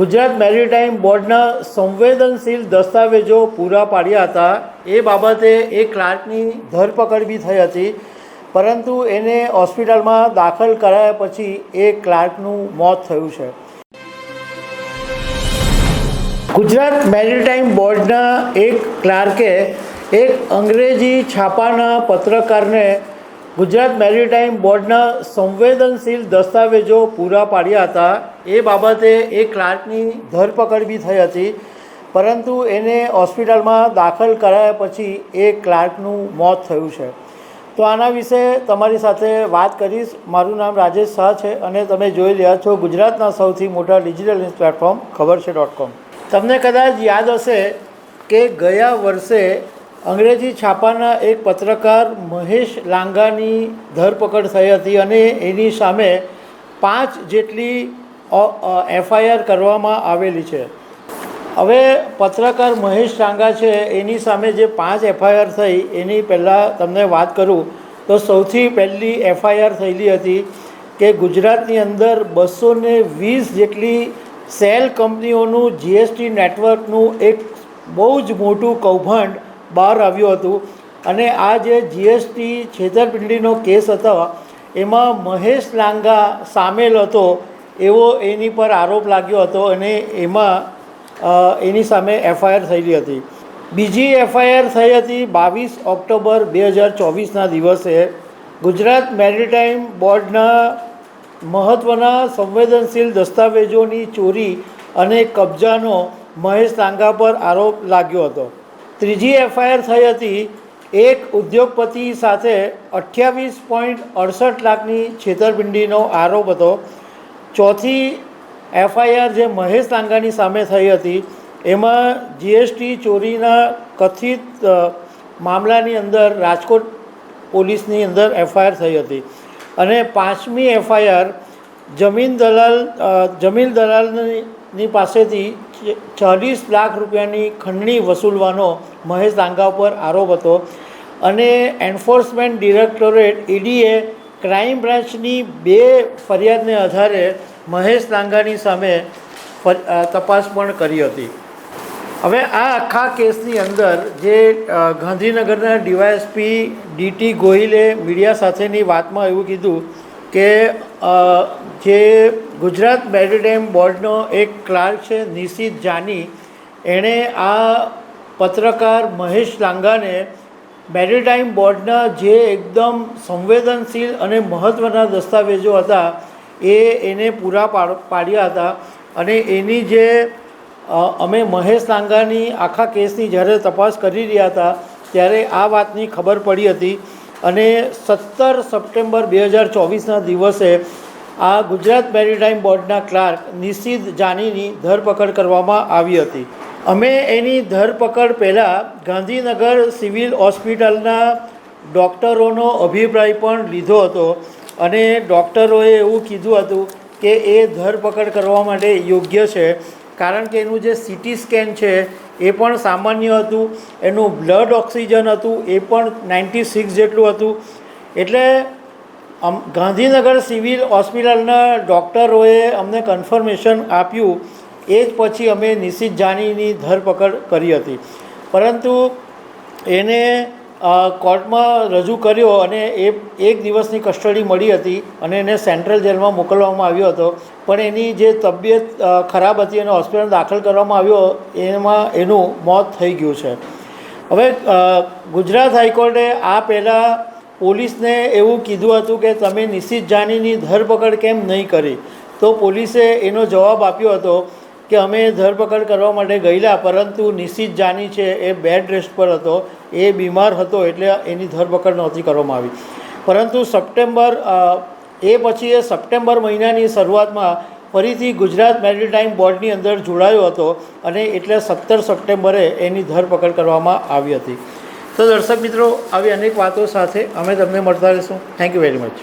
Gujarat maritime બોર્ડના સંવેદનશીલ દસ્તાવેજો પૂરા પાડ્યા હતા. એ બાબતે એ ક્લાર્કની ધરપકડ બી થઈ હતી. પરંતુ એને હોસ્પિટલમાં દાખલ કરાયા પછી એ ક્લાર્કનું મોત થયું છે. ગુજરાત મેરીટાઈમ બોર્ડના એક ક્લાર્કે એક અંગ્રેજી છાપાના પત્રકારને ગુજરાત મેરીટાઈમ બોર્ડના સંવેદનશીલ દસ્તાવેજો પૂરા પાડ્યા હતા. એ બાબતે એ ક્લાર્કની ધરપકડ બી થઈ હતી. પરંતુ એને હોસ્પિટલમાં દાખલ કરાયા પછી એ ક્લાર્કનું મોત થયું છે. તો આના વિશે તમારી સાથે વાત કરીશ. મારું નામ રાજેશ શાહ છે અને તમે જોઈ રહ્યા છો ગુજરાતના સૌથી મોટા ડિજિટલ ન્યૂઝ પ્લેટફોર્મ, ખબર છે ડોટ કોમ. તમને કદાચ યાદ હશે કે ગયા વર્ષે અંગ્રેજી છાપાના એક પત્રકાર મહેશ લાંગાની ધરપકડ થઈ હતી અને એની સામે પાંચ જેટલી એફઆઈઆર કરવામાં આવેલી છે. હવે પત્રકાર મહેશ લાંગા છે, એની સામે જે પાંચ એફઆઈઆર થઈ, એની પહેલાં તમને વાત કરું, તો સૌથી પહેલી એફઆઈઆર થયેલી હતી કે ગુજરાતની અંદર બસો ને વીસ જેટલી સેલ કંપનીઓનું જીએસટી નેટવર્કનું એક બહુ જ મોટું કૌભાંડ બહાર આવ્યું હતું. અને આ જે જીએસટી છેતરપિંડીનો કેસ હતો, એમાં મહેશ લાંગા સામેલ હતો એવો એની પર આરોપ લાગ્યો હતો અને એમાં એની સામે એફઆઈઆર થયેલી હતી. બીજી એફઆઈઆર થઈ હતી બાવીસ ઓક્ટોબર બે હજાર ચોવીસના દિવસે. ગુજરાત મેરીટાઈમ બોર્ડના મહત્ત્વના સંવેદનશીલ દસ્તાવેજોની ચોરી અને કબજાનો મહેશ લાંગા પર આરોપ લાગ્યો હતો. ત્રીજી એફઆઈઆર થઈ હતી, એક ઉદ્યોગપતિ સાથે અઠ્યાવીસ પોઈન્ટ અડસઠ લાખની છેતરપિંડીનો આરોપ હતો. ચોથી એફઆઈઆર જે મહેશ લાંગાની સામે થઈ હતી, એમાં જીએસટી ચોરીના કથિત મામલાની અંદર રાજકોટ પોલીસની અંદર એફઆઈઆર થઈ હતી. અને પાંચમી એફઆઈઆર જમીન દલાલ જમીન દલાલની પાસેથી ચાલીસ લાખ રૂપિયાની ખંડણી વસૂલવાનો મહેશ લાંગા પર આરોપ હતો અને એન્ફોર્સમેન્ટ ડિરેક્ટોરેટ ઈડીએ ક્રાઇમ બ્રાન્ચની બે ફરિયાદને આધારે મહેશ લાંગાની સામે તપાસ પણ કરી હતી. હવે આ આખા કેસની અંદર જે ગાંધીનગરના ડીવાયએસપી ડીટી ગોહિલે મીડિયા સાથેની વાતમાં એવું કીધું કે જે ગુજરાત મેરીટાઈમ બોર્ડનો એક ક્લાર્ક છે, નિશિત જાની, એણે આ પત્રકાર મહેશ લાંગાને મેરીટાઈમ બોર્ડના જે એકદમ સંવેદનશીલ અને મહત્ત્વના દસ્તાવેજો હતા, એ એને પૂરા પાડ, પાડ્યા હતા. અને એની જે અમે મહેશ લાંગાની આખા કેસની જ્યારે તપાસ કરી રહ્યા હતા, ત્યારે આ વાતની ખબર પડી હતી. અને સત્તર સપ્ટેમ્બર બે હજાર ચોવીસના દિવસે આ ગુજરાત મેરીટાઈમ બોર્ડના ક્લાર્ક નિશિત જાનીની ધરપકડ કરવામાં આવી હતી. અમે એની ધરપકડ પહેલાં ગાંધીનગર સિવિલ હોસ્પિટલના ડૉક્ટરોનો અભિપ્રાય પણ લીધો હતો અને ડૉક્ટરોએ એવું કીધું હતું કે એ ધરપકડ કરવા માટે યોગ્ય છે. કારણ કે એનું જે સીટી સ્કેન છે, એ પણ સામાન્ય હતું. એનું બ્લડ ઓક્સિજન હતું, એ પણ નાઇન્ટી સિક્સ જેટલું હતું. એટલે ગાંધીનગર સિવિલ હોસ્પિટલના ડૉક્ટરોએ અમને કન્ફર્મેશન આપ્યું. એ જ પછી અમે નિશિત જાનીની ધરપકડ કરી હતી. પરંતુ એને કોર્ટમાં રજૂ કર્યો અને એ એક દિવસની કસ્ટડી મળી હતી અને એને સેન્ટ્રલ જેલમાં મોકલવામાં આવ્યો હતો. પણ એની જે તબિયત ખરાબ હતી, એને હોસ્પિટલ દાખલ કરવામાં આવ્યો, એમાં એનું મોત થઈ ગયું છે. હવે ગુજરાત હાઈકોર્ટે આ પહેલાં પોલીસને એવું કીધું હતું કે તમે નિશ્ચિત જાનીની ધરપકડ કેમ નહીં કરી? તો પોલીસે એનો જવાબ આપ્યો હતો કે અમે ધરપકડ કરવા માટે ગયેલા, પરંતુ નિશ્ચિત જાની છે, એ બેડ રેસ્ટ પર હતો, એ બીમાર હતો એટલે એની ધરપકડ નહોતી કરવામાં આવી. પરંતુ સપ્ટેમ્બર એ પછી એ સપ્ટેમ્બર મહિનાની શરૂઆતમાં ફરીથી ગુજરાત મેરીટાઈમ બોર્ડની અંદર જોડાયો હતો અને એટલે સત્તર સપ્ટેમ્બરે એની ધરપકડ કરવામાં આવી હતી. તો દર્શક મિત્રો, આવી અનેક વાતો સાથે અમે તમને મળતા રહીશું. Thank you very much